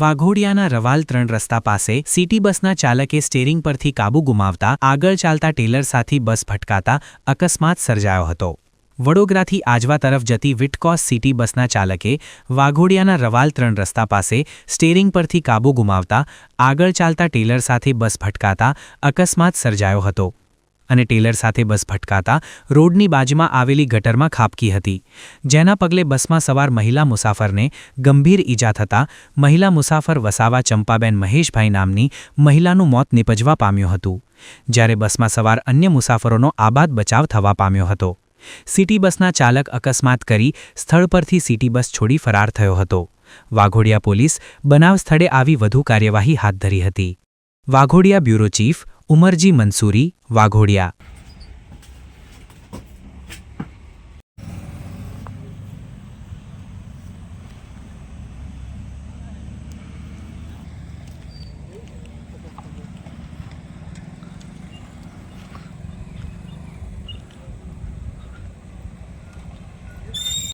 વાઘોડિયાના રવાલ ત્રણ રસ્તા પાસે સિટી બસના ચાલકે સ્ટેરિંગ પરથી કાબુ ગુમાવતા આગળ ચાલતા ટેલર સાથી બસ ભટકાતા અકસ્માત સર્જાયો હતો. વડોદરાથી આજવા તરફ જતી વિટકોસ સિટી બસના ચાલકે વાઘોડિયાના રવાલ ત્રણ રસ્તા પાસે સ્ટેરિંગ પરથી કાબુ ગુમાવતા આગળ ચાલતા ટેલર સાથે બસ ભટકાતા અકસ્માત સર્જાયો હતો. અને ટેલર સાથે બસ ભટકાતા રોડની બાજુમાં આવેલી ગટરમાં ખાબકી હતી. જેના પગલે બસમાં સવાર મહિલા મુસાફરને ગંભીર ઈજા થતાં મહિલા મુસાફર વસાવા ચંપાબેન મહેશભાઈ નામની મહિલાનું મોત નિપજવા પામ્યું હતું. જ્યારે બસમાં સવાર અન્ય મુસાફરોનો આબાદ બચાવ થવા પામ્યો હતો. સિટી બસના ચાલક અકસ્માત કરી સ્થળ પરથી સિટી બસ છોડી ફરાર થયો હતો. વાઘોડિયા પોલીસ બનાવ સ્થળે આવી વધુ કાર્યવાહી હાથ ધરી હતી. Waghodia bureau chief Umarji Mansuri Waghodia.